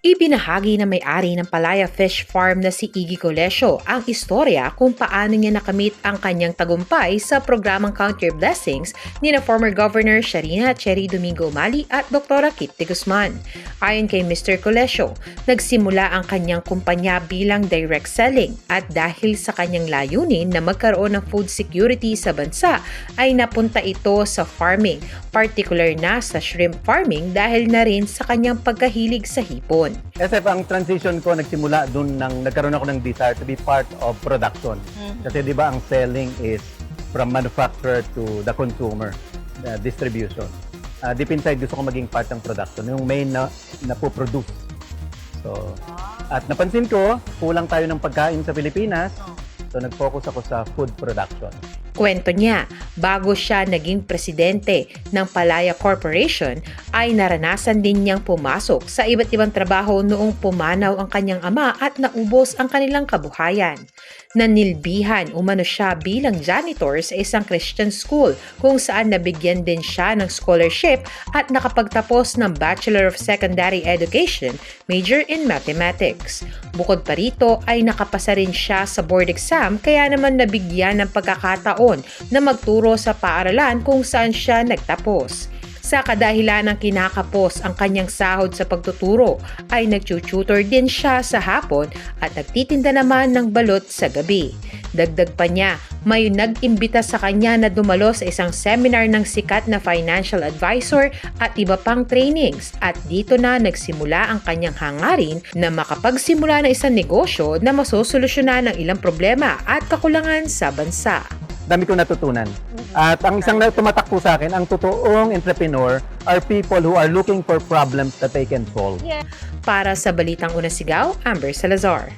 Ibinahagi na may-ari ng Palaya Fish Farm na si Iggy Colesio ang istorya kung paano niya nakamit ang kanyang tagumpay sa programang Count Your Blessings ni na former Governor Sharina Cherry Domingo Umali at Dr. Kitty Guzman. Ayon kay Mr. Colesio, nagsimula ang kanyang kumpanya bilang direct selling at dahil sa kanyang layunin na magkaroon ng food security sa bansa ay napunta ito sa farming, particular na sa shrimp farming dahil na rin sa kanyang pagkahilig sa hipon. SF, ang transition ko nagsimula dun nang nagkaroon ako ng desire to be part of production. Kasi di ba ang selling is from manufacturer to the consumer, the distribution. Uh, deep inside, gusto ko maging part ng production, yung main na, na po-produce. So, at napansin ko, kulang tayo ng pagkain sa Pilipinas, so nag-focus ako sa food production. Kwento niya, bago siya naging presidente ng Palaya Corporation, ay naranasan din niyang pumasok sa iba't ibang trabaho noong pumanaw ang kanyang ama at naubos ang kanilang kabuhayan. Nanilbihan umano siya bilang janitor sa isang Christian school kung saan nabigyan din siya ng scholarship at nakapagtapos ng Bachelor of Secondary Education, major in Mathematics. Bukod pa rito ay nakapasa rin siya sa board exam kaya naman nabigyan ng pagkakataon na magturo sa paaralan kung saan siya nagtapos. Sa kadahilan ng kinakapos ang kanyang sahod sa pagtuturo, ay nagtututor din siya sa hapon at nagtitinda naman ng balot sa gabi. Dagdag pa niya, may nag-imbita sa kanya na dumalo sa isang seminar ng sikat na financial advisor at iba pang trainings at dito na nagsimula ang kanyang hangarin na makapagsimula ng isang negosyo na masosolusyonan ng ilang problema at kakulangan sa bansa. dami ko natutunan. At ang isang na tumatak po sa akin, ang totoong entrepreneur are people who are looking for problems that they can solve. Para sa Balitang Una Sigaw, Amber Salazar.